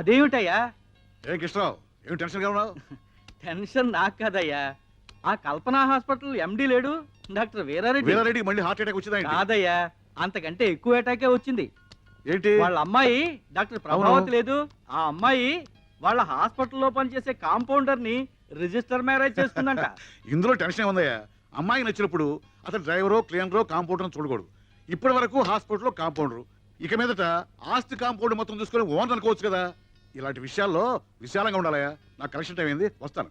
అదేమిటయ్యా? ఏం కృష్ణరావు ఏం టెన్షన్గా ఉన్నావు? టెన్షన్ నాకు కదయ్యా. ఆ కల్పన హాస్పిటల్ ఎండి లేడు డాక్టర్ వీరారెడ్డి. వీరారెడ్డికి మళ్ళీ హార్ట్ అటాక్ వచ్చిందా ఏంటి? కాదయ్యా అంతకంటే ఎక్కువ అటాకే వచ్చింది. ఏంటి? వాళ్ళ అమ్మాయి డాక్టర్ ప్రభావతి లేదు. ఆ అమ్మాయి వాళ్ళ హాస్పిటల్లో పనిచేసే కాంపౌండర్ని రిజిస్టర్ మ్యారేజ్ చేసుకుందంట. ఇందులో టెన్షన్ ఏముందయ్యా? అమ్మాయి నచ్చినప్పుడు అతను డ్రైవరో క్లీనరో కాంపౌండర్ చూడకూడదు. ఇప్పటి వరకు హాస్పిటల్లో కాంపౌండర్. ఇక మీదట ఆస్తి కాంపౌండ్ మొత్తం చూసుకొని ఓనర్ అనుకోవచ్చు కదా. ఇలాంటి విషయాల్లో విశాలంగా ఉండాలయ్యా. నాకు కలెక్షన్ టైం అయింది. వస్తాను.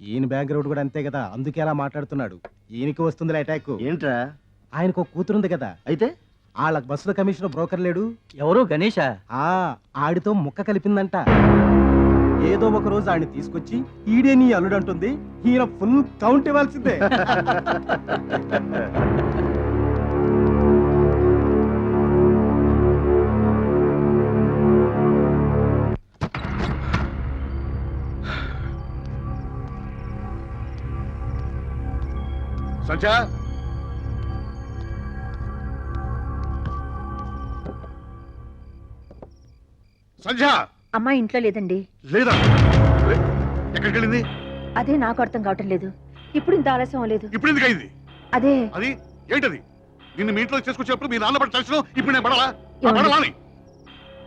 ఈయన బ్యాక్గ్రౌండ్ కూడా అంతే కదా. అందుకే అలా మాట్లాడుతున్నాడు. ఈయనకి వస్తుందిలే అటాక్ ఏంట్రా? ఆయనకు ఒక కూతురుంది కదా. అయితే? వాళ్ళ బస్సుల కమిషనర్ బ్రోకర్ లేడు. ఎవరు? గణేష? ఆ ఆడితో ముక్క కలిపిందంట. ఏదో ఒక రోజు ఆయన తీసుకొచ్చి ఈడే నీ అల్లుడు అంటుంది ఈయన ఫుల్ కౌంట్ ఇవ్వాల్సిందే. సంచా సంధ్య అమ్మ ఇంట్లో లేదండి. లేదా? ఎక్కడికి వెళ్ళింది అదే నాకు అర్థం కావటం లేదు. ఇప్పుడు ఇంత ఆలస్యం లేదు ఇప్పుడు ఎందుకు అయింది? అదే. అది ఏంటది? నిన్ను మీ ఇంట్లో చేసుకొచ్చేప్పుడు మీ నాన్న పడి ఇప్పుడు నేను పడాలా?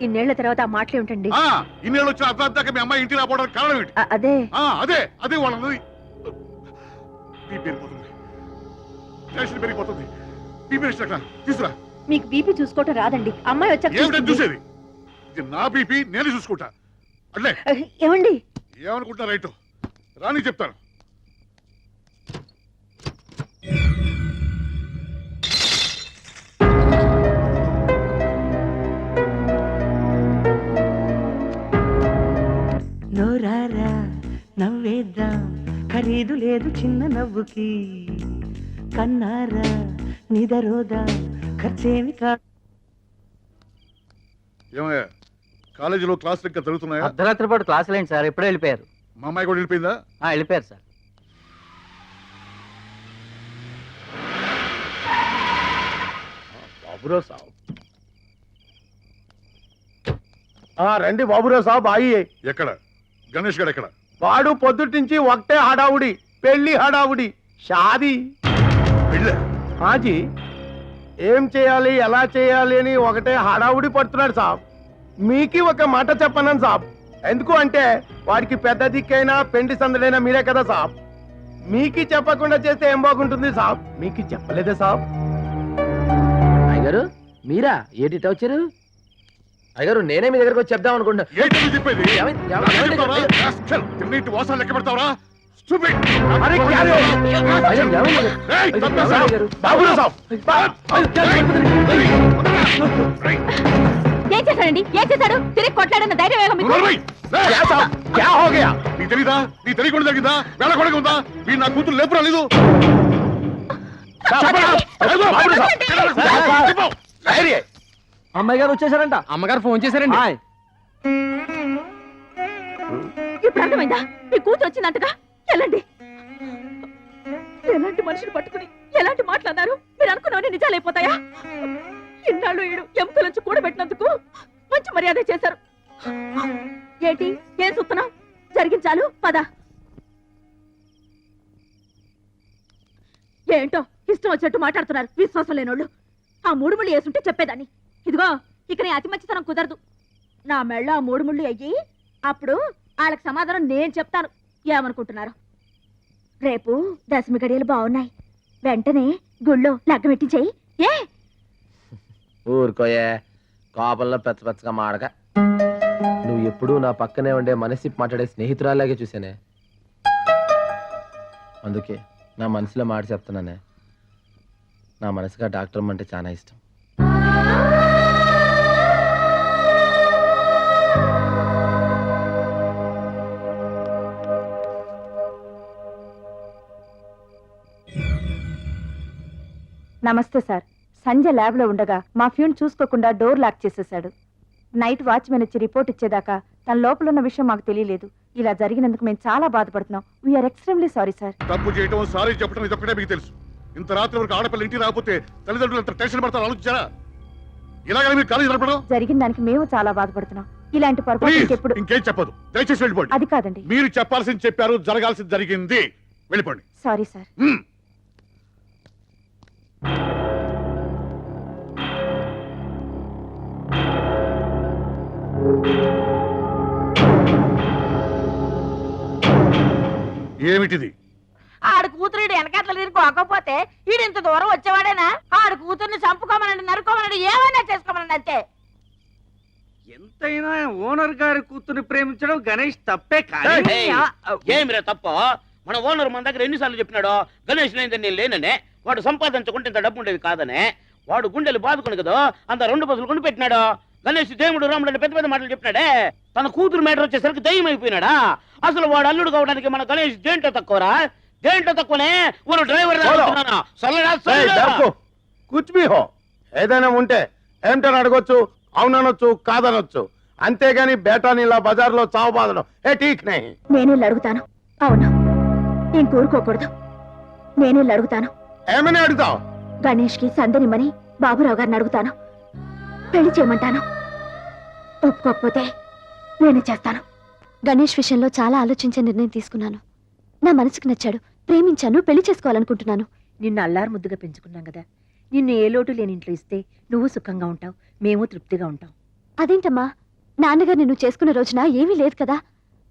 ఇన్నేళ్ళ తర్వాత ఆ మాటలు ఏమిటండి ఇన్నేళ్ళు వచ్చిన అర్థం దాకా మీ అమ్మాయి ఇంటికి రాపోవడానికి కారణం ఏంటి? అదే. ఆ, అదే అదే వాళ్ళన్నది బీపీ పెరిగిపోతుంది టెన్షన్ పెరిగిపోతుంది. బీపీ అక్కడ తీసురా మీకు బీపీ చూసుకోవటం రాదండి. అమ్మాయి వచ్చాక. చూసేది? ఇది నా బీపీ నేను చూసుకుంటా. అట్లే. ఏమండి? ఏమనుకుంటా రైట్? రాని చెప్తాను. నోరారా నవ్వేద్దాం. ఖరీదు లేదు చిన్న నవ్వుకి. కన్నారా? నిదరోదా? ఖర్చేమి కా ఏమయ్యా కాలేజీలో క్లాసులు ఇంకా జరుగుతున్నాయా? అర్ధరాత్రి పాటు క్లాసులు ఏంటి సార్? ఎప్పుడే వెళ్ళిపోయారు. మా అమ్మాయి కూడా వెళ్ళిపోయిందా? ఆ, వెళ్ళిపోయారు సార్. బాబురావు సాబ్. రండి బాబురావు సాబ్ ఆయి. ఎక్కడ? గణేష్ గడ్ ఎక్కడ? వాడు పొద్దుటి నుంచి ఒకటే హడావుడి పెళ్ళి హడావుడి షాది. వెళ్ళే హాజీ ఏం చేయాలి ఎలా చేయాలి అని ఒకటే హడావుడి పడుతున్నాడు సాబ్ మీకి ఒక మాట చెప్పన్నాను సాబ్ ఎందుకు అంటే వాడికి పెద్ద దిక్కైనా పెండి సందడైనా మీరే కదా సాబ్ మీకి చెప్పకుండా చేస్తే ఏం బాగుంటుంది సాబ్ మీకు చెప్పలేదే సాబ్ అయ్యగారు మీరా ఏటిట వచ్చారు అయ్యగారు నేనే మీ దగ్గరకు వచ్చి చెప్దాం అనుకుంటా ఏంటి నువ్వు చెప్పేది ఏమైంది? ఏమైంది? నాకేం ఏమైంది? చెప్తావురా? rascal. తిన్నింటి వాసన లెక్క పెడతావరా ఏం చేశాడండి? ఏం చేశాడు? తిరిగి కొట్లాడన్న ధైర్యం తెలీదా? నీ తెలియకుండా జరిగిందా? వేళ ఉందా? వీడు నా కూతురు లేపురా లేదు అమ్మాయి గారు వచ్చేసారంట. అమ్మగారు ఫోన్ చేశారండి. హాయ్. ఇప్పుడు అర్థమైందా మీ కూతురు వచ్చిందంటగా? ఎలాంటి? ఎలాంటి మనుషులు పట్టుకుని ఎలాంటి మాట్లాడారు మీరు అనుకున్నవన్నీ నిజాలైపోతాయా ఇన్నాళ్ళు ఈడు ఎముకల నుంచి కూడబెట్టినందుకు మంచి మర్యాద చేశారు. ఏంటి? ఏం చూస్తున్నావు జరిగించాలు పద. ఏంటో? ఇష్టం వచ్చినట్టు మాట్లాడుతున్నారు. విశ్వాసం లేనోళ్ళు. ఆ మూడు ముళ్ళు వేసుంటే చెప్పేదాన్ని. ఇదిగో ఇక నీ అతి మంచితనం కుదరదు. నా మెళ్ళ ఆ మూడు ముళ్ళు అయ్యి అప్పుడు వాళ్ళకి సమాధానం నేను చెప్తాను. ఏమనుకుంటున్నారు? రేపు దశమి గడియలు బాగున్నాయి. వెంటనే గుళ్ళో లగ్గం పెట్టించేయి ఏ? ఊరుకోయే కోపంలో పెచ్చ పెచ్చగా మాడక. నువ్వు ఎప్పుడూ నా పక్కనే ఉండే మనసి మాట్లాడే స్నేహితురాలాగే చూసానే అందుకే నా మనసులో మాట చెప్తున్నానే. నా మనసుగా డాక్టర్ అంటే చాలా ఇష్టం. నమస్తే సార్. సంజయ్ ల్యాబ్లో ఉండగా మా ఫ్యూన్ చూసుకోకుండా డోర్ లాక్ చేసేశాడు. నైట్ వాచ్మెన్ వచ్చి రిపోర్ట్ ఇచ్చేదాకా తన లోపల ఉన్న విషయం మాకు తెలియలేదు. ఇలా జరిగినందుకు మేము చాలా బాధపడుతున్నాం. వీఆర్ ఎక్స్ట్రీమ్లీ సారీ సార్ తప్పు చేయటం సారీ చెప్పడం ఇదొక్కటే మీకు తెలుసు. ఇంత రాత్రి వరకు ఆడపిల్ల ఇంటికి రాకపోతే తల్లిదండ్రులు ఎంత టెన్షన్ పడతారు ఆలోచించారా? ఇలాగ మీరు కాలేజీ నడపడం జరిగిన దానికి మేము చాలా బాధపడుతున్నాం. ఇలాంటి పొరపాటు ఇంకెప్పుడు ఇంకేం చెప్పదు. దయచేసి వెళ్ళిపోండి. అది కాదండి. మీరు చెప్పాల్సింది చెప్పారు జరగాల్సింది జరిగింది. వెళ్ళిపోండి. సారీ సార్ ఏమిటిది? ఆడు కూతురు వెనకాతలు తిరిగిపోకపోతే ఈడు ఇంత దూరం వచ్చేవాడేనా? ఆడు కూతుర్ని చంపుకోమనండి నరుకోమనండి ఏమైనా చేసుకోమనండి అంతే. ఎంతైనా ఓనర్ గారి కూతుర్ని ప్రేమించడం గణేష్ తప్పే ఏమిరా తప్ప? మన ఓనర్ మన దగ్గర ఎన్నిసార్లు చెప్పినాడో? గణేష్ లేదని నేను లేననే. వాడు సంపాదించుకుంటే ఇంత డబ్బు ఉండేది కాదనే. వాడు గుండెలు బాదుకుని కదా అంత రెండు బస్సులు కొని పెట్టినాడు? గణేష్ దేవుడు రాముడు అని పెద్ద పెద్ద మాటలు చెప్పినాడే. తన కూతురు మేటర్ వచ్చేసరికి దయ్యం అయిపోయినాడా అసలు వాడు అల్లుడు కావడానికి మన గణేష్ దేంట్లో తక్కువరా? దేంట్లో తక్కువనే? ఒక డ్రైవర్ చలో. సల్లడా ఏయ్, సల్లడా. డబ్బు. కుచ్ బి హో ఏదైనా ఉంటే ఏమిటని అడగొచ్చు అవుననొచ్చు కాదనొచ్చు. అంతేగాని బేటాని ఇలా బజార్లో చావు బాదడం ఏ ఠీక్ నహీ నేనే అడుగుతాను. అవును. నేను కోరుకోకూడదు. నేనే అడుగుతాను. ఏమని అడుగుతావు? గణేష్కి సందనిమ్మని బాబురావు గారిని అడుగుతాను. పెళ్ళి చేయమంటాను. ఒప్పుకోకపోతే నేనే చేస్తాను. గణేష్ విషయంలో చాలా ఆలోచించే నిర్ణయం తీసుకున్నాను. నా మనసుకు నచ్చాడు. ప్రేమించాను. పెళ్ళి చేసుకోవాలనుకుంటున్నాను. నిన్ను అల్లారు ముద్దుగా పెంచుకున్నాం కదా. నిన్ను ఏ లోటు లేని ఇంట్లో ఇస్తే నువ్వు సుఖంగా ఉంటావు. మేము తృప్తిగా ఉంటాం. అదేంటమ్మా? నాన్నగారు నిన్ను చేసుకున్న రోజున ఏమీ లేదు కదా?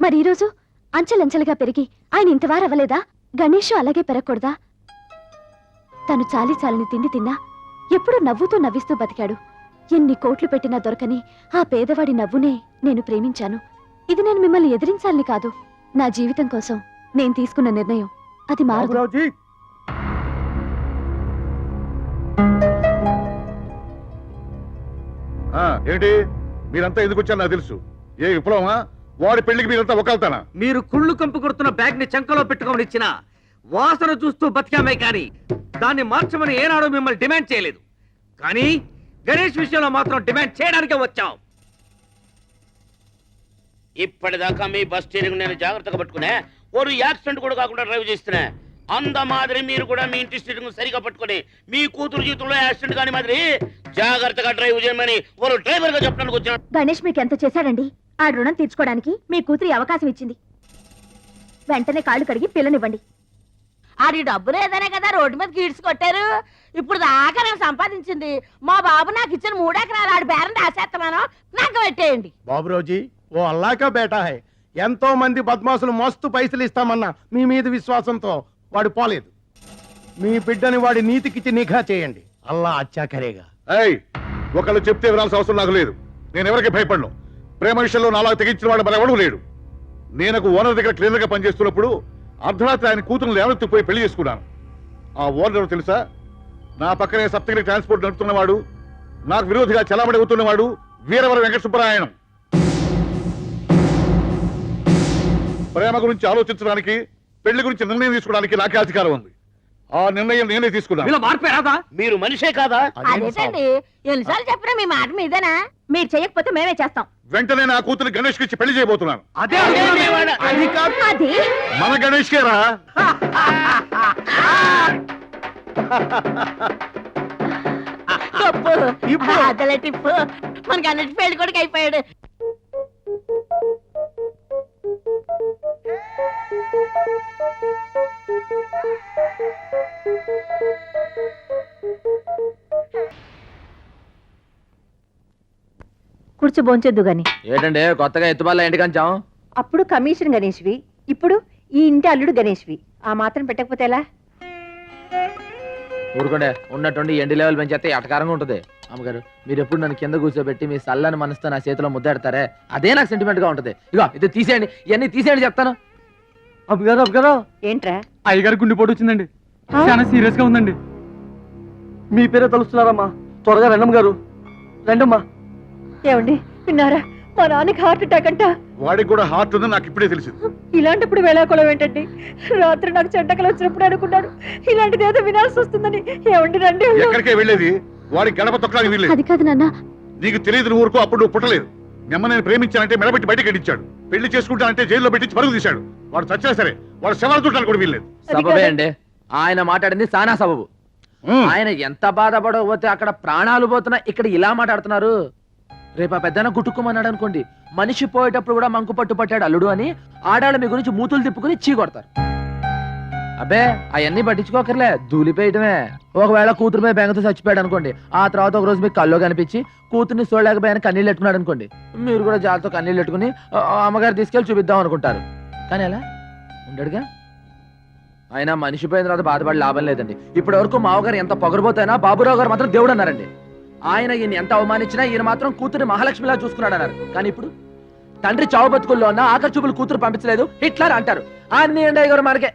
మరి ఈ రోజు అంచెలంచెలుగా పెరిగి ఆయన ఇంతవారు అవ్వలేదా? గణేష్ అలాగే పెరగకూడదా? తను చాలి చాలని తిండి తిన్నా ఎప్పుడూ నవ్వుతూ నవ్విస్తూ బతికాడు. ఎన్ని కోట్లు పెట్టినా దొరకని ఆ పేదవాడి నవ్వునే నేను ప్రేమించాను. ఇది నేను మిమ్మల్ని ఎదిరించాలని కాదు. నా జీవితం కోసం నేను తీసుకున్న నిర్ణయం. అది బాబురావుజీ ఆ, ఏంటి మీరంతా ఎందుకు వచ్చారు నాకు తెలుసు. ఏ విప్లవమా? వాడి పెళ్ళికి మీరంతా ఒకళ్తానా మీరు కుళ్ళు కంపు కొడుతున్న బ్యాగ్ని చంకలో పెట్టుకోమని ఇచ్చిన వాసన చూస్తూ బతికామే కానీ దాన్ని మార్చమని ఏనాడు మిమ్మల్ని డిమాండ్ చేయలేదు. కానీ గణేష్ విషయంలో మాత్రం డిమాండ్ చేయడానికే వచ్చాం. ఇప్పటిదాకా మీ బస్ స్టీరింగ్ నేను జాగ్రత్తగా పట్టుకునే ఒక యాక్సిడెంట్ కూడా కాకుండా డ్రైవ్ చేస్తున్నా. అంద మాదిరి మీరు కూడా మీ ఇంటి స్టీరింగ్ సరిగా పట్టుకొని మీ కూతురు జీవితంలో యాక్సిడెంట్ కాని మాదిరి జాగ్రత్తగా డ్రైవ్ చేయమని ఒక డ్రైవర్గా చెప్పడానికి వచ్చాను గణేష్ మీకు ఎంత చేశాడండి? ఆ రుణం తీర్చుకోవడానికి మీ కూతురి అవకాశం ఇచ్చింది. వెంటనే కాళ్ళు కడిగి పిల్లనివ్వండి. ఆడి డబ్బు లేదనే కదా రోడ్డు మీద గీడ్స్ కొట్టారు. ఇప్పుడు దాకా నేను సంపాదించింది. మా బాబు నాకు ఇచ్చిన మూడెకరాలు ఆడి బేరం రాసేస్తున్నాను నాకు పెట్టేయండి. బాబురావుజీ ఓ అల్లాకా బేటా హై. ఎంతో మంది బద్మాసులు మస్తు పైసలు ఇస్తామన్నా మీ మీద విశ్వాసంతో వాడు పోలేదు. మీ బిడ్డని వాడి నీతికిచ్చి నిఘా చేయండి. అల్లా అచ్చా కరేగా ఏయ్ ఒకళ్ళు చెప్తే వినాల్సిన అవసరం నాకు లేదు. నేను ఎవరికి భయపడను? ప్రేమ విషయంలో నాలా తెగించిన వాడు మరెవడూ లేడు. నేను ఒక ఓనర్ దగ్గర క్లీనర్గా పనిచేస్తున్నప్పుడు అర్ధరాత్రి ఆయన కూతురు లేవనెత్తిపోయి పెళ్ళి చేసుకున్నాను. ఆ ఓనర్ ఎవరో తెలుసా? నా పక్కనే సప్తగిరి ట్రాన్స్పోర్ట్ నడుపుతున్నవాడు నాకు విరోధిగా చలామణి అవుతున్నవాడు వీరవర వెంకట సుబ్బరాయణం ప్రేమ గురించి ఆలోచించడానికి పెళ్ళి గురించి నిర్ణయం తీసుకోవడానికి నాకే అధికారం ఉంది. ఆ నిర్ణయం నేనే తీసుకున్నాను. మీలో మార్పే రాదా? మీరు మనిషే కాదా? అదేంటండి? ఎన్నిసార్లు చెప్పినా మీ మాట మీదేనా? మీరు చేయకపోతే మేమే చేస్తాం. వెంటనే నా కూతురు గణేష్ ఇచ్చి పెళ్ళి చేయబోతున్నాను. అదే అది కాదు. అది? మన గణేష్ కేరా తప్పు. ఇప్పుడు? అదలే టిప్పు? మనకి అన్నిటి పెళ్ళి కొడుకు అయిపోయాడు. కూర్చో బోంచొద్దు గాని. ఏంటంటే కొత్తగా ఎత్తుబాల ఇంటికి అంచాం అప్పుడు కమిషన్ గణేష్వి ఇప్పుడు ఈ ఇంటి అల్లుడు గణేష్వి. ఆ మాత్రం పెట్టకపోతే ఎలా? ఊరుకోండే. ఉన్నట్టుండి ఎండి లెవెల్ పెంచేస్తే ఎటకారంగా ఉంటుంది. అమ్మగారు మీరు ఎప్పుడు నన్ను కింద కూర్చోబెట్టి మీ సల్లని మనసుతో నా చేతిలో ముద్దాడతారే? అదే నాకు సెంటిమెంట్గా ఉంటుంది. ఇగో ఇది తీసేయండి. ఇవన్నీ తీసేయండి చెప్తాను. అబ్బగారు అబ్బగారు. ఏంట్రా? అయ్యగారు గుండెపోటు వచ్చిందండి. చాలా సీరియస్గా ఉందండి. మీ పేరే తలుస్తున్నారమ్మా. త్వరగా రండమ్మ గారు రండమ్మా. ఏమండి విన్నారా? మా నాన్నకి హార్ట్ అటాక్ అంట. వాడికి కూడా హార్ట్ ఉందని నాకు ఇప్పుడే తెలిసింది. ఇలాంటప్పుడు వేళాకోళం ఏంటండి? రాత్రి నాకు చెడ్డకలు వచ్చినప్పుడు అనుకున్నాను. ఇలాంటిది ఏదో వినాల్సి వస్తుందని. ఏమండి రండి ఎక్కడికే వెళ్ళేది? వాడి గడప తొక్కడానికి వీల్లేదు. అది కాదు నాన్న. నీకు తెలియదు నువ్వు ఊరుకో అప్పుడు నువ్వు పుట్టలేదు. మిమ్మ నేను ప్రేమించానంటే మెడబెట్టి బయటకి గడించాడు పెళ్ళి చేసుకుంటానంటే జైల్లో పెట్టి పరుగు తీశాడు. వాడు చచ్చినా సరే వాడు శవాలు చుట్టానికి కూడా వీల్లేదు. సబబే అండి. ఆయన మాట్లాడింది సానా సబబు. ఆయన ఎంత బాధపడకపోతే అక్కడ ప్రాణాలు పోతున్నా ఇక్కడ ఇలా మాట్లాడుతున్నారు. రేపు ఆ పెద్దన గుట్టుకోమన్నాడు అనుకోండి. మనిషి పోయేటప్పుడు కూడా మంకు పట్టు పట్టాడు అల్లుడు అని ఆడాళ్ళ మీ గురించి మూతులు తిప్పుకుని చీ కొడతారు. అబ్బే అవన్నీ పట్టించుకోకర్లే దూలిపోయటమే. ఒకవేళ కూతురు మీద బెంగతో చచ్చిపోయాడు అనుకోండి ఆ తర్వాత ఒక రోజు మీకు కల్లో కనిపించి కూతుర్ని చూడలేకపోయాను కన్నీళ్ళు పెట్టుకున్నాడు అనుకోండి మీరు కూడా జాలతో కన్నీళ్ళు పెట్టుకుని అమ్మగారు తీసుకెళ్ళి చూపిద్దాం అనుకుంటారు. కానీ ఎలా? ఉండడుగా? ఆయన మనిషి పోయిన తర్వాత బాధపడి లాభం లేదండి. ఇప్పటి వరకు మావగారు ఎంత పొగరబోతైనా బాబురావు గారు మాత్రం దేవుడు అన్నారండి. ఆయన ఈయన ఎంత అవమానించినా ఈయన మాత్రం కూతురు మహాలక్ష్మిలా చూసుకున్నాడు అన్నారు కానీ ఇప్పుడు తండ్రి చావు బతుకుల్లో ఉన్న ఆఖరి చూపులు కూతురు పంపించలేదు. హిట్లర్ అంటారు. అన్ని అండి గారు మనకే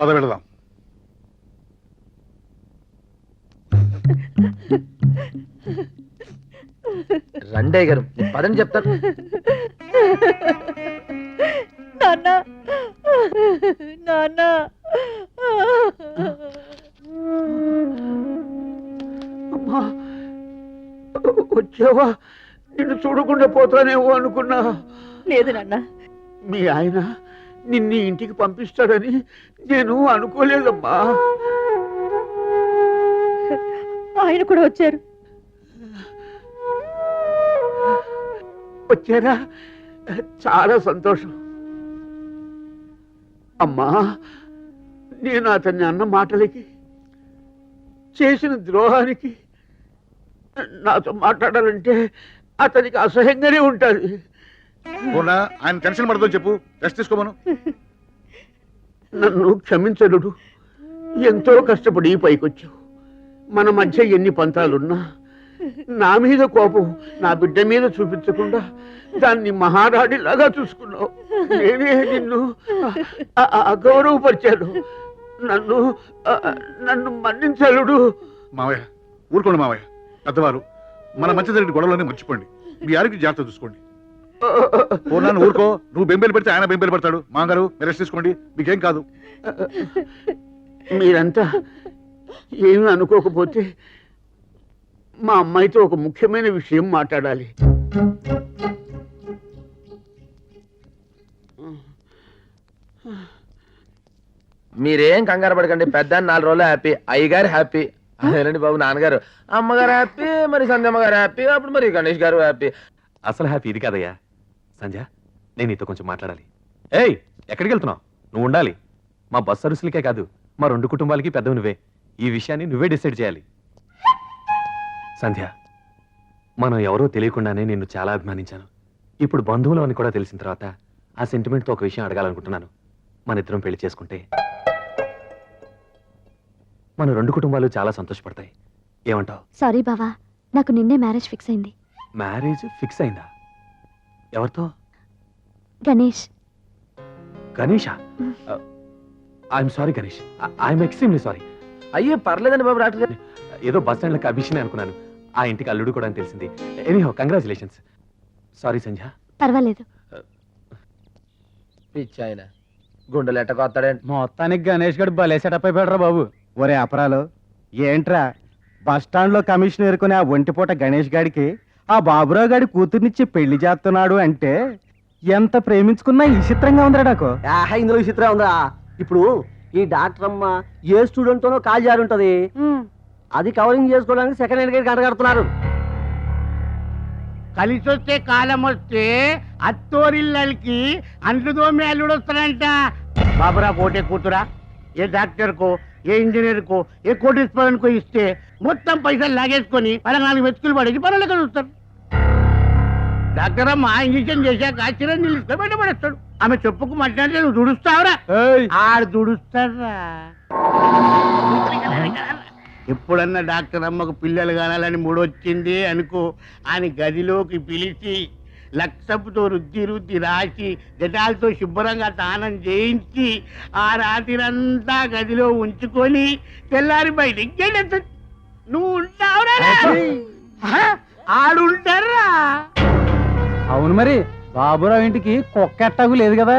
పద వెళదాం. రండయ్య గారు పదని చెప్తారు. నాన్న నాన్న. వచ్చావా నిన్ను చూడకుండా పోతానేమో అనుకున్నా. లేదు నాన్న. మీ ఆయన నిన్ను ఇంటికి పంపిస్తాడని నేను అనుకోలేదమ్మా. ఆయన కూడా వచ్చారు. వచ్చారా? చాలా సంతోషం. అమ్మా నేను అతన్ని అన్న మాటలకి చేసిన ద్రోహానికి నాతో మాట్లాడాలంటే అతనికి అసహ్యంగానే ఉంటుంది. పోనా ఆయన టెన్షన్ పడదని చెప్పు. రెస్ట్ తీసుకోమను. నన్ను క్షమించలుడు ఎంతో కష్టపడి పైకొచ్చావు. మన మధ్య ఎన్ని పంతాలున్నా నా మీద కోపం నా బిడ్డ మీద చూపించకుండా దాన్ని మహారాణిలాగా చూసుకున్నావు. నేనే నిన్ను అ- అ- అగౌరవపరిచాను నన్ను నన్ను మన్నించలుడు మావయ్య ఊరుకోండి మావయ్య. పెద్దవారు మన మధ్య జరిగిన గొడవలన్నీ మర్చిపోండి. మీ ఆరోగ్యం జాగ్రత్త చూసుకోండి. నువ్వు ఊరుకో నువ్వు బెంబేలు పెడితే ఆయన బెంబేలు పడతాడు. మాంగారు మీరు రెస్ట్ తీసుకోండి. మీకేం కాదు. మీరంతా ఏమీ అనుకోకపోతే మా అమ్మాయితో ఒక ముఖ్యమైన విషయం మాట్లాడాలి. మీరేం కంగారు పడకండి. పెద్ద నాలుగు రోజులు హ్యాపీ. అయ్యగారు హ్యాపీ. అదేనండి బాబు నాన్నగారు. అమ్మగారు హ్యాపీ మరి సంధ్యమ్మ గారు హ్యాపీ అప్పుడు మరి గణేష్ గారు హ్యాపీ. అసలు హ్యాపీ ఇది కాదయ్యా. సంజ నేను నీతో కొంచెం మాట్లాడాలి. ఏయ్ ఎక్కడికి వెళ్తున్నావు? నువ్వు ఉండాలి. మా బస్ సర్వీసులకే కాదు మా రెండు కుటుంబాలకి పెద్దవి నువ్వే. ఈ విషయాన్ని నువ్వే డిసైడ్ చేయాలి. సంధ్య మనం ఎవరో తెలియకుండానే నిన్ను చాలా అభిమానించాను. ఇప్పుడు బంధువులు అని కూడా తెలిసిన తర్వాత ఆ సెంటిమెంట్తో ఒక విషయం అడగాలనుకుంటున్నాను. మన ఇద్దరం పెళ్ళి చేసుకుంటే మన రెండు కుటుంబాలు చాలా సంతోషపడతాయి. ఏమంటావు? సారీ బావా నాకు నిన్నే మ్యారేజ్ ఫిక్స్ అయింది. మ్యారేజ్ ఫిక్స్ అయిందా? ఎవరితో? Ganesh. Ganesha? I'm sorry Ganesh. I'm extremely sorry అయ్యో పర్లేదండి బాబు డాక్టర్ గారు. ఏదో బస్ స్టాండ్లో అభిషనే అనుకున్నాను. ఆ ఇంటికి అల్లుడు కూడా అని తెలిసింది. Anyhow congratulations sorry Sandhya. పర్వాలేదు. పిచ్చి ఆయన. గుండెలు ఎట్టకొస్తాడండి మొత్తానికి గణేష్ గడు భలే సెటప్ అయిపోయాడు బాబు. ఒరే అపరాలు ఏంట్రా? బస్ స్టాండ్లో కమిషన్ ఎరుకునే ఆ ఒంటిపూట గణేష్ గాడికి ఆ బాబురావు గాడి కూతుర్నిచ్చి పెళ్ళి చేస్తున్నాడు అంటే ఎంత ప్రేమించుకున్నా ఈ చిత్రంగా ఉందిరా నాకు. ఇందులో విచిత్రం ఉందా ఇప్పుడు ఈ డాక్టర్ అమ్మ ఏ స్టూడెంట్ తోనో కాల్ జారి ఉంటది. అది కవరింగ్ చేసుకోవడానికి సెకండ్ హ్యాండ్ గేట్ కడగడుతున్నారు. కలిసి వస్తే కాలం వస్తే అత్తోరిల్లకి అంట్లు దోమి అల్లుడు వస్తాడంట బాబురా కోటే కూతురా. ఏ డాక్టర్ కో ఏ ఇంజనీర్ కో ఏ కోటీశ్వరన్ కో ఇస్తే మొత్తం పైసలు లాగేసుకొని వాళ్ళ నాలుగు వెతుకులు పడేసి పనులు చూస్తారు. డాక్టర్ అమ్మ ఇంజక్షన్ చేశాక చిరంజీవి తీసుకొని బయటపడేస్తాడు ఆమె చెప్పుకు మాట్లాడితే నువ్వు దుడుస్తావురా? ఆడు దుడుస్తారా ఎప్పుడన్నా డాక్టర్ అమ్మకు పిల్లలు కానాలని మూడొచ్చింది అనుకో ఆయన గదిలోకి పిలిచి లక్షపుతో రుద్ది రుద్ది రాసి జటాలతో శుభ్రంగా స్నానం చేయించి ఆ రాత్రిరంతా గదిలో ఉంచుకొని తెల్లారి బయటికి గెలెత్తు నువ్వు ఉంటావురా ఆడుంటారా? అవును మరి బాబురావు ఇంటికి కుక్క ఎట్టాగు లేదు కదా?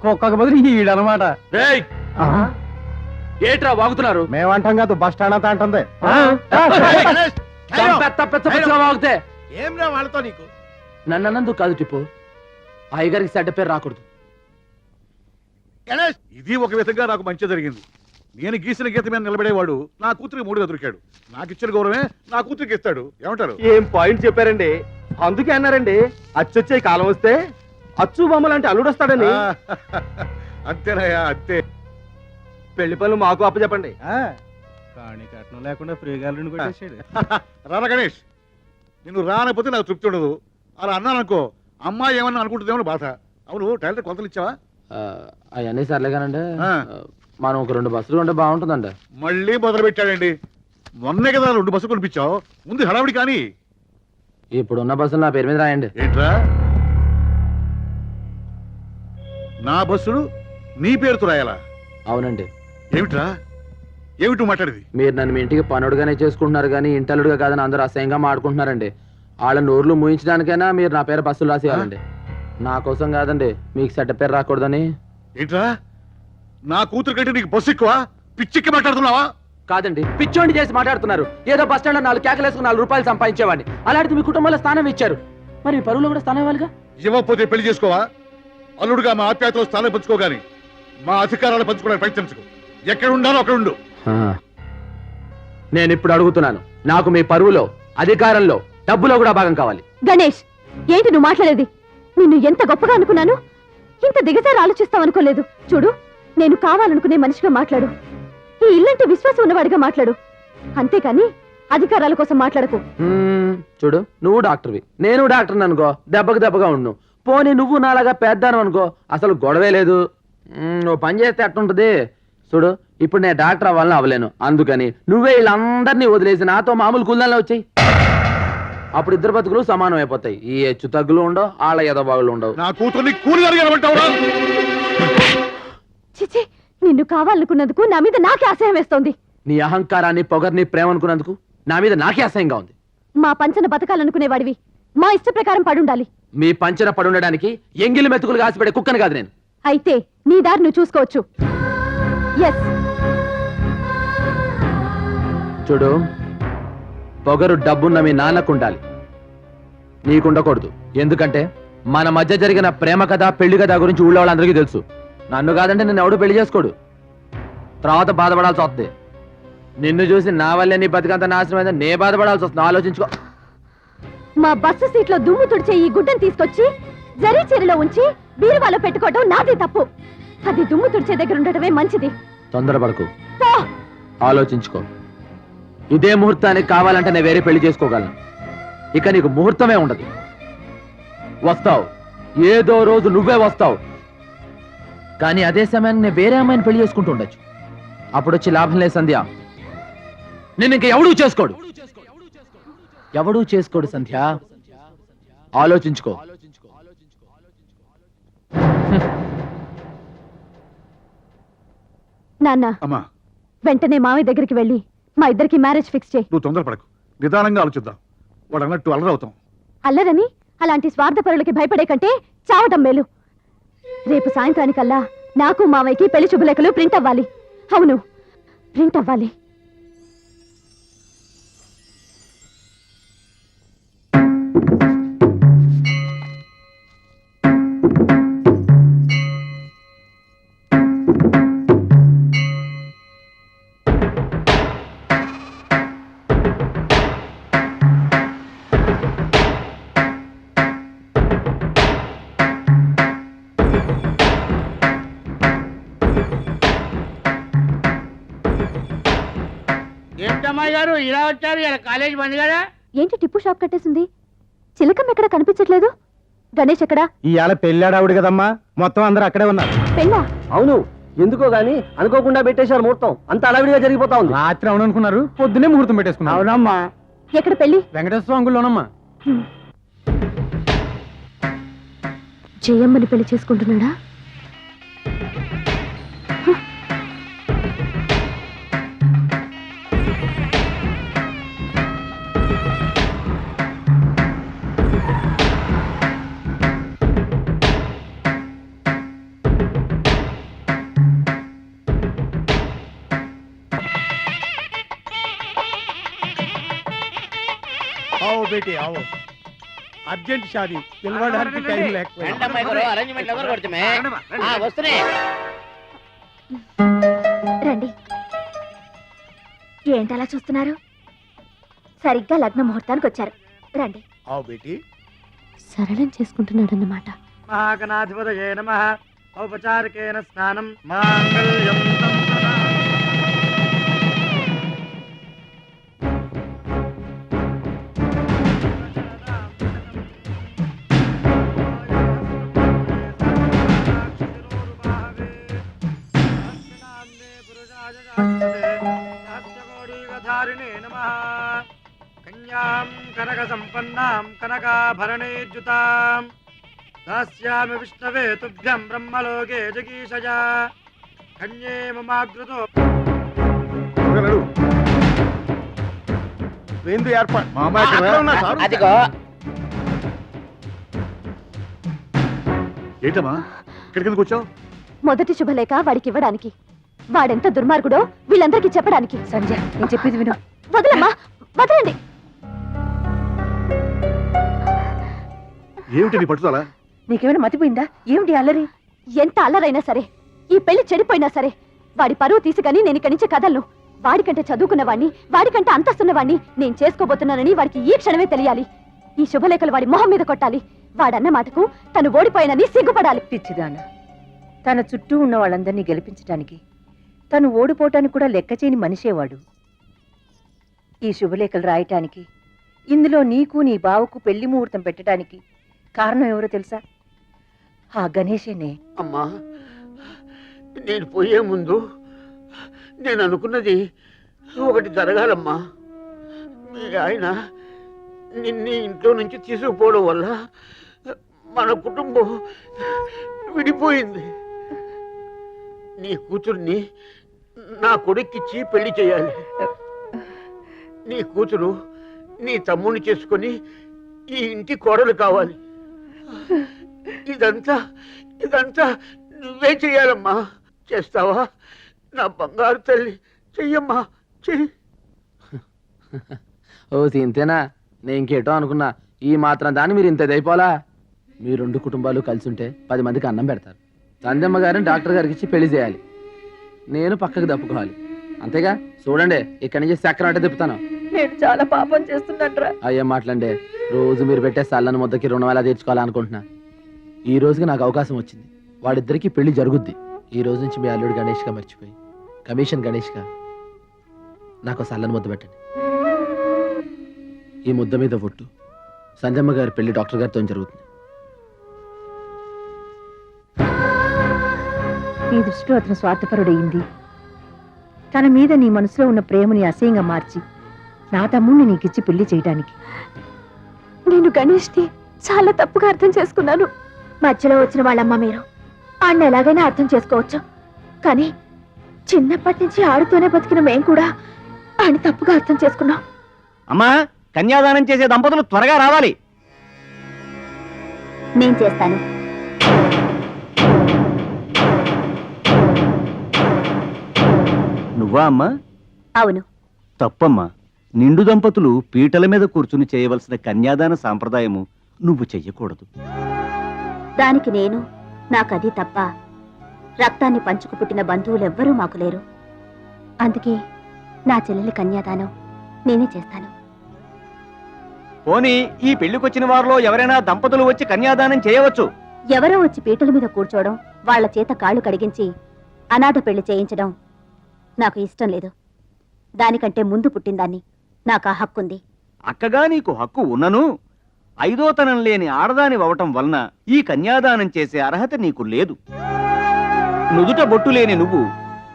కుక్కకు బదులు ఈడనమాట. రేయ్! ఏట్రా వాగుతున్నారు? మేమంటాం కాదు బస్ స్టాండ్ అంతా అంటుంది. ఏం రా వాళ్ళతో నీకు? నన్ను అన్నందుకు కాదు టిప్పు. అయ్యగారికి చెడ్డ పేరు రాకూడదు. ఇది ఒక విధంగా నాకు మంచి జరిగింది. నేను గీసిన గీత మీద నిలబడేవాడు నా కూతురికి మూడుగా దొరికాడు నాకు ఇచ్చిన గౌరవమే నా కూతురికి ఇస్తాడు. ఏమంటారు? ఏం పాయింట్ చెప్పారండి? అందుకే అన్నారండి అచ్చొచ్చే కాలం వస్తే అచ్చు బొమ్మలు అంటే అల్లుడు వస్తాడని ఆ, అంతేనయ్యా అంతే. పెళ్ళి పనులు మాకు అప్పచెప్పండి. కానీ కట్నం లేకుండా ఫ్రీగా కొట్టేసాడు రారా గణేష్ నిన్ను రానపోతే నాకు తృప్తి ఉండదు. అలా అన్నాను అనుకో అమ్మాయి ఏమన్నా అనుకుంటుందేమో బాధ. అవును టైలర్ కొలతలు ఇచ్చావా? అవన్నీ సర్లేగానండి. మనం ఒక రెండు బస్సులు ఉంటే బాగుంటుందండి. మళ్ళీ మొదలు పెట్టాడండి. మొన్నే కదా రెండు బస్సులు కొనిపించావు. ముందు హడావిడి కానీ. ఇప్పుడున్న బస్సులు నా పేరు మీద రాయండి. ఏంట్రా? నా బస్సులు నీ పేరుతో రాయాలా? అవునండి. ఏమిట్రా? ఏమిటి మాట్లాడేది? మీరు నన్ను మీ ఇంటికి పనుడుగానే చేసుకుంటున్నారు కానీ ఇంటలుడుగా కాదని అందరూ అసహ్యంగా మాడుకుంటున్నారండి. వాళ్ళ నోర్లు మూయించడానికైనా మీరు నా పేరు బస్సులు రాసేయాలండి. నా కోసం కాదండి మీకు చెడ్డ పేరు రాకూడదని. ఏంట్రా? నా కూతురు కంటే నీకు బస్సు ఎక్కువ? పిచ్చిక్కి మాట్లాడుతున్నావా? కాదండి పిచ్చోండి చేసి మాట్లాడుతున్నారు. ఏదో బస్ స్టాండ్ నాలుగు కేకలేసుకుని నాలుగు రూపాయలు సంపాదించేవాడిని. అలాంటిది మీ కుటుంబంలో స్థానం ఇచ్చారు. మరి మీ పరువులో కూడా స్థానం ఇవ్వాలిగా? ఇవ్వకపోతే పెళ్ళి చేసుకోవా? అల్లుడుగా మా ఆప్యాయతలో స్థానం పంచుకోగాని మా అధికారాలు పంచుకోవడానికి ప్రయత్నించుకో ఎక్కడ ఉండాలో అక్కడ ఉండు. నేను ఇప్పుడు అడుగుతున్నాను నాకు మీ పరువులో అధికారంలో డబ్బులో కూడా భాగం కావాలి. గణేష్ ఏంటి నువ్వు మాట్లాడేది? నిన్ను ఎంత గొప్పగా అనుకున్నాను? ఇంత దిగజారి ఆలోచిస్తావనుకోలేదు చూడు నేను కావాలనుకునే మనిషిగా మాట్లాడు. ఈ ఇల్లంటే విశ్వాసం ఉన్నవాడిగా మాట్లాడు. అంతేకాని అధికారాల కోసం మాట్లాడకు. మ్మ్, చూడు నువ్వు డాక్టర్వి. నేను డాక్టర్ అనుకో దెబ్బకు దెబ్బగా ఉండు. పోనీ నువ్వు నాలాగా పెద్దాను అనుకో అసలు గొడవే లేదు. మ్మ్, నువ్వు పని చేస్తే ఎట్టుంటది చూడు ఇప్పుడు నేను డాక్టర్ అవ్వాలని అవ్వలేను అందుకని నువ్వే వీళ్ళందరినీ వదిలేసి నాతో మామూలు కుల్దాల్లో వచ్చాయి. అప్పుడు ఇద్దరు బతుకులు సమానం అయిపోతాయి. ఈ హెచ్చు తగ్గులు ఉండవు వాళ్ళ ఎదబాగులు ఉండవు. నా కూతుర్ని కూలి చిచి నిన్ను కావాలనుకున్నందుకు నా మీద నాకే అసహ్యం వేస్తోంది. నీ అహంకారాన్ని పొగర్ని ప్రేమ అనుకున్నందుకు నా మీద నాకే అసహ్యంగా ఉంది. మా పంచన బతకాలనుకునేవాడివి. మా ఇష్ట ప్రకారం పడుండాలి. మీ పంచన పడుండడానికి ఎంగిలి మెతుకులు కాసిపెడే కుక్కను కాదు నేను. అయితే నీ దారి నువ్వు చూసుకోవచ్చు. ఎస్ చూడు పొగరు డబ్బున్న మీ నాన్నకు ఉండాలి నీకుండకూడదు. ఎందుకంటే మన మధ్య జరిగిన ప్రేమ కథ పెళ్ళి కథ గురించి ఊళ్ళో వాళ్ళందరికీ తెలుసు. నన్ను కాదంటే నిన్ను ఎవడు పెళ్ళి చేసుకోడు. తర్వాత బాధపడాల్సి వస్తుంది. నిన్ను చూసి నా వల్లే నీ బతికంత నాశనమైందని నే బాధపడాల్సి వస్తుంది. ఆలోచించుకో. మా బస్సు సీట్లో దుమ్ము తుడిచే ఈ గుడ్డను తీసుకొచ్చి జరీ చీరలో ఉంచి బీరువాలో పెట్టుకోవడం నాదే తప్పు. అది దుమ్ము తుడిచే దగ్గర ఉండటమే మంచిది. తొందరపడకు! ఆలోచించుకో. ఇదే ముహూర్తానికి కావాలంటే నేను వేరే పెళ్ళి చేసుకోగలను. ఇక నీకు ముహూర్తమే ఉండదు. వస్తావు. ఏదో రోజు నువ్వే వస్తావు. కానీ అదే సమయాన్ని నేను వేరే అమ్మాయిని పెళ్ళి చేసుకుంటూ ఉండొచ్చు. అప్పుడు వచ్చి లాభం లేదు సంధ్య. నేను ఇంక ఎవడూ చేసుకోడు. ఎవడూ చేసుకోడు సంధ్య. ఆలోచించుకో. నాన్న అమ్మా. వెంటనే మామయ్య దగ్గరికి వెళ్ళి మా ఇద్దరికి మ్యారేజ్ ఫిక్స్ చేయి. నువ్వు తొందరపడకు. నిదానంగా ఆలోచిద్దాం. వాడు అన్నట్టు అల్లరవుతాం అల్లరని అలాంటి స్వార్థపరులకి భయపడే కంటే చావటం మేలు. రేపు సాయంత్రానికల్లా నాకు మావయ్యకి పెళ్ళి శుభలేఖలు ప్రింట్ అవ్వాలి. అవును ప్రింట్ అవ్వాలి. వచ్చారు ఇలా కాలేజ్ బంద్ కదా. ఏంటి టిప్పు షాప్ కట్టేసింది? చిలకం ఎక్కడ కనిపించట్లేదు? గణేష్ ఎక్కడా? ఇవాళ పెళ్ళాడావుడు కదమ్మా. మొత్తం అందరూ అక్కడే ఉన్నారు. పెళ్ళా? అవును ఎందుకో గాని అనుకోకుండా పెట్టేశారు ముహూర్తం. అంత అడవిడిగా జరిగిపోతా ఉంది. రాత్రి అవును అనుకున్నారు పొద్దునే ముహూర్తం పెట్టేసుకున్నారు. అవునమ్మా. ఎక్కడ పెళ్ళి వెంకటేశ్వర అంగుల్లోనమ్మా జయమ్మని పెళ్ళి చేసుకుంటున్నాడా? అర్జెంట్ షాది. పిలవడానికి టైం రండి. అమ్మాయి గారు లేకపోయింది అరేంజ్మెంట్ ఎవరు కొడుతుమే రండమ్మా, రండి. ఆ, వస్తున్నాయి. రండి. ఏంటి అలా చూస్తున్నారు? సరిగ్గా లగ్న ముహూర్తానికి వచ్చారు. రండి. ఆవు బేటీ. సరళం చేసుకుంటున్నాడు అన్నమాట మహాగణాధిపతయే నమ. ఔపచారికేన స్నానం మాంగళ్యం. కన్యాం కనక సంపన్నాం కనకాభరణేజ్యుతాం దాస్యామి విష్ణవే తుభ్యం బ్రహ్మలోకే జగీషయా కన్యే మమాగృతో విందు ఏర్పాటు మా అమ్మాయి ఎక్కడ? అక్కడ ఉన్నా సార్. అదిగో. ఏంటమ్మా? ఇక్కడికి ఎందుకు వచ్చావు? మొదటి శుభలేఖ వాడికి ఇవ్వడానికి. వాడెంత దుర్మార్గుడో వీళ్ళందరికీ చెప్పడానికి. సంధ్య నేను చెప్పేది విను. వదలమ్మా వదలండి. ఏమిటి నీ పట్టుదల? నీకేమైనా మతిపోయిందా? ఏమిటి అల్లరి? ఎంత అల్లరైనా సరే ఈ పెళ్ళి చెడిపోయినా సరే వాడి పరువు తీసుకని నేను ఇక్కడి నుంచి కదలను. వాడికంటే చదువుకున్నవాణ్ణి వాడికంటే అంతస్తున్నవాణ్ణి నేను చేసుకోబోతున్నానని వాడికి ఈ క్షణమే తెలియాలి. ఈ శుభలేఖలు వాడి మొహం మీద కొట్టాలి. వాడన్న మాటకు తను ఓడిపోయినని సిగ్గుపడాలి. పిచ్చిదాన. తన చుట్టూ ఉన్న వాళ్ళందరినీ గెలిపించటానికి తను ఓడిపోవటానికి కూడా లెక్కచేయని మనిషేవాడు. ఈ శుభలేఖలు రాయటానికి ఇందులో నీకు నీ బావకు పెళ్ళి ముహూర్తం పెట్టడానికి కారణం ఎవరో తెలుసా? ఆ గణేషేనే అమ్మా నేను పోయే ముందు నేను అనుకున్నది ఒకటి జరగాలమ్మా. మీ ఆయన నిన్ను ఇంట్లో నుంచి తీసుకుపోవడం వల్ల మన కుటుంబం విడిపోయింది. నీ కూతుర్ని నా కొడుక్కిచ్చి పెళ్ళి చేయాలి. నీ కూతురు నీ తమ్ముడిని చేసుకొని ఈ ఇంటి కోడలు కావాలి. ఇదంతా ఇదంతా నువ్వే చెయ్యాలమ్మా చేస్తావా? నా బంగారు తల్లి చెయ్యమ్మా చెయ్యి. ఓ ఇంతేనా నేను ఇంకేటో అనుకున్నా. ఈ మాత్రం దాన్ని మీరు ఇంత దైపోలా? మీ రెండు కుటుంబాలు కలిసి ఉంటే పది మందికి అన్నం పెడతారు. తందమ్మ గారిని డాక్టర్ గారికి ఇచ్చి పెళ్ళి చేయాలి. నేను పక్కకు తప్పుకోవాలి అంతేగా? చూడండి ఇక్కడి నుంచి చక్రం అంటే తిప్పుతాను. నేను చాలా పాపం చేస్తున్నట్రా అయ్యే మాటలండి రోజు మీరు పెట్టే సల్లని ముద్దకి రుణం ఎలా తీర్చుకోవాలనుకుంటున్నా? ఈ రోజుకి నాకు అవకాశం వచ్చింది. వాడిద్దరికి పెళ్ళి జరుగుద్ది. ఈ రోజు నుంచి మీ అల్లుడు గణేష్గా మర్చిపోయి కమిషన్ గణేష్గా నాకు సల్లని ముద్ద పెట్టండి. ఈ ముద్ద మీద ఒట్టు సంజమ్మ గారి పెళ్ళి డాక్టర్ గారితో జరుగుతుంది నీ దృష్టిలో అతను స్వార్థపరుడయింది. తన మీద నీ మనసులో ఉన్న ప్రేమని అసహ్యంగా మార్చి నా తమ్ముణ్ణి నీకిచ్చి పెళ్ళి చేయడానికి నేను గణేష్ని చాలా తప్పుగా అర్థం చేసుకున్నాను. మధ్యలో వచ్చిన వాళ్ళమ్మ మీరు ఆడిని ఎలాగైనా అర్థం చేసుకోవచ్చు. కానీ చిన్నప్పటి నుంచి ఆడుతూనే బతికిన మేం కూడా ఆయన తప్పుగా అర్థం చేసుకున్నాం. అమ్మా కన్యాదానం చేసే దంపతులు త్వరగా రావాలి. నేను చేస్తాను. నువ్వా అమ్మా? అవును. తప్పమ్మా. నిండు దంపతులు పీటల మీద కూర్చుని చేయవలసిన కన్యాదాన సాంప్రదాయము నువ్వు చెయ్యకూడదు. దానికి నేను నాకది తప్ప రక్తాన్ని పంచుకు పుట్టిన బంధువులెవ్వరూ మాకు లేరు. అందుకే నా చెల్లెలి కన్యాదానం నేనే చేస్తాను. పోనీ ఈ పెళ్ళికొచ్చిన వారిలో ఎవరైనా దంపతులు వచ్చి కన్యాదానం చేయవచ్చు? ఎవరో వచ్చి పీటల మీద కూర్చోవడం వాళ్ళ చేత కాళ్ళు కడిగించి అనాథ పెళ్ళి చేయించడం నాకు ఇష్టం లేదు. దానికంటే ముందు పుట్టిందాన్ని నాకు ఆ హక్కుంది అక్కగా నీకు హక్కు ఉన్నను? ఐదోతనం లేని ఆడదాని అవటం వలన ఈ కన్యాదానం చేసే అర్హత నీకు లేదు. నుదుట బొట్టు లేని నువ్వు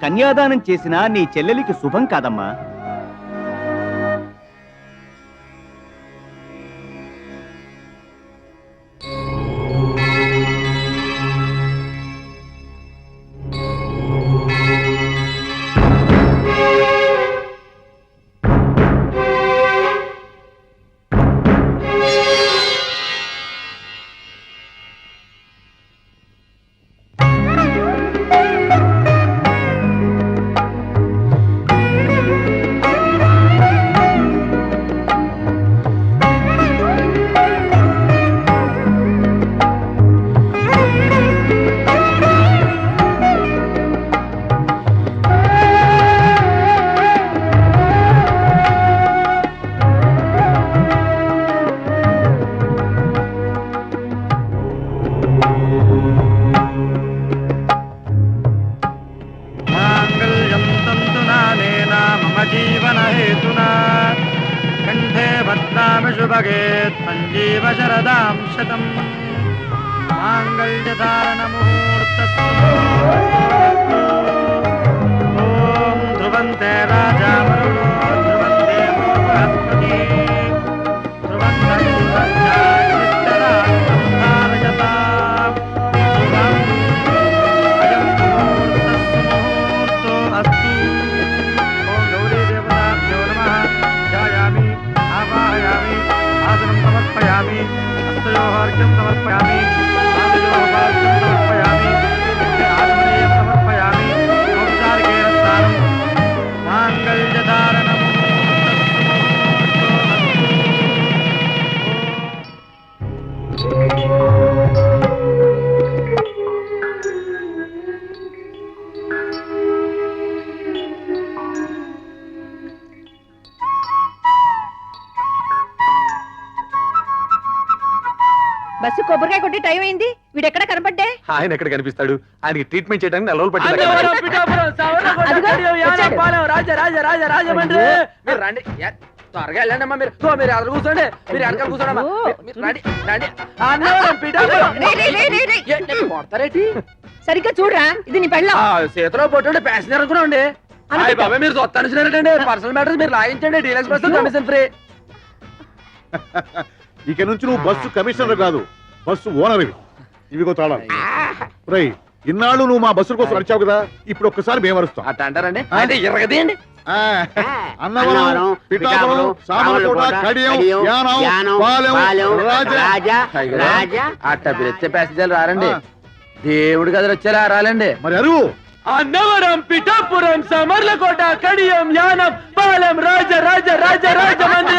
కన్యాదానం చేసినా నీ చెల్లెలికి శుభం కాదమ్మా. ఆయన ఎక్కడ కనిపిస్తాడు? ఆయనకి ట్రీట్మెంట్ చేయడానికి నెల రోజులు పట్టింది త్వరగా మీరు. ఓ, మీరు కూర్చోండి. మీరు. మీరు- రండి రండి. అన్నవరం, పిఠాపురం. కొడతారేటి? సరిగ్గా చూడరా ఇది నీ పెళ్ళం. ఆ, చేతిలో పొట్టు ప్యాసింజర్ అనుకున్నాండి. అయ్య మీరు చూస్తాను చూడండి. పర్సనల్ మ్యాటర్స్ మీరు లాగించండి డీలక్స్ బస్ కమిషన్ ఫ్రీ ఇక నుంచి నువ్వు బస్సు కమిషనర్ కాదు. బస్సు ఓనర్ ఇవిగో తాళాలు. రై ఇన్నాళ్ళు నువ్వు మా బస్సుల కోసం నడిచావు కదా ఇప్పుడు ఒక్కసారి మేము అరుస్తాం. అట్ట అంటారండి? అయితే ఇరగదీయండి. ఆ, అన్నవరం పిఠాపురం సామర్లకోట కడియం యానం పాలెం రాజా. అట్ట పిలిస్తే ప్యాసింజర్లు రారండి. దేవుడి గదిలో వచ్చేలా రాలండి. మరి అరువు. అన్నవరం పిఠాపురం సమర్లకోట కడియం యానం పాలెం రాజ రాజ రాజ రాజ మంది